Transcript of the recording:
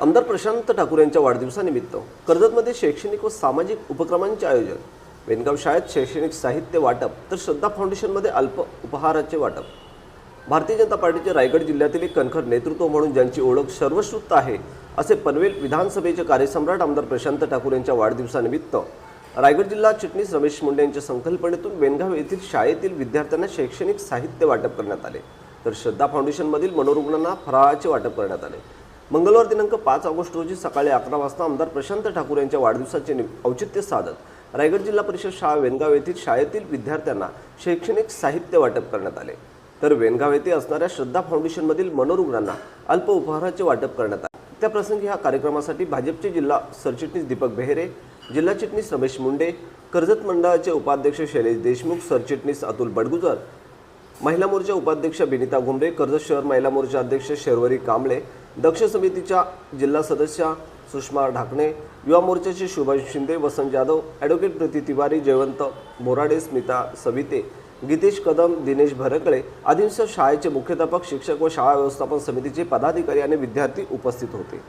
आमदार प्रशांत ठाकूर यांच्या वाढदिवसानिमित्त कर्जतमध्ये शैक्षणिक व सामाजिक उपक्रमांचे आयोजन. वेनगाव शाळेत शैक्षणिक साहित्य वाटप तर श्रद्धा फाउंडेशनमध्ये अल्प उपहाराचे वाटप. भारतीय जनता पार्टीचे रायगड जिल्ह्यातील एक कणखर नेतृत्व म्हणून ज्यांची ओळख सर्वश्रुत आहे असे पनवेल विधानसभेचे कार्यसम्राट आमदार प्रशांत ठाकूर यांच्या वाढदिवसानिमित्त रायगड जिल्हा चिटणीस रमेश मुंडे यांच्या संकल्पनेतून वेनगाव येथील शाळेतील विद्यार्थ्यांना शैक्षणिक साहित्य वाटप करण्यात आले. तर श्रद्धा फाउंडेशनमधील मनोरुग्णांना फराळाचे वाटप करण्यात आले. मंगळवार दिनांक पाच ऑगस्ट रोजी सकाळी अकरा वाजता आमदार प्रशांत ठाकूर यांच्या वाढदिवसाचे औचित्य साधत रायगड जिल्हा परिषद शाळा वेनगाव येथील शाळेतील विद्यार्थ्यांना शैक्षणिक साहित्य वाटप करण्यात आले. तर वेनगाव येथे असणाऱ्या श्रद्धा फाउंडेशनमधील मनोरुग्णांना अल्प उपहाराचे वाटप करण्यात आले. त्याप्रसंगी ह्या कार्यक्रमासाठी भाजपचे जिल्हा सरचिटणीस दीपक बेहेरे जिल्हा चिटणीस रमेश मुंडे कर्जत मंडळाचे उपाध्यक्ष शैलेश देशमुख सरचिटणीस अतुल बडगुजर महिला मोर्चा उपाध्यक्ष बिनिता घुमरे कर्जत शहर महिला मोर्चा अध्यक्ष शेरवरी कांबळे दक्ष समितीच्या जिल्हा सदस्या सुषमा ढाकणे युवा मोर्चाचे शुभाष शिंदे वसंत जाधव ॲडव्होकेट प्रीती तिवारी जयवंत बोराडे स्मिता सविते गीतेश कदम दिनेश भरकळे आदींसह शाळेचे मुख्याध्यापक शिक्षक व शाळा व्यवस्थापन समितीचे पदाधिकारी आणि विद्यार्थी उपस्थित होते.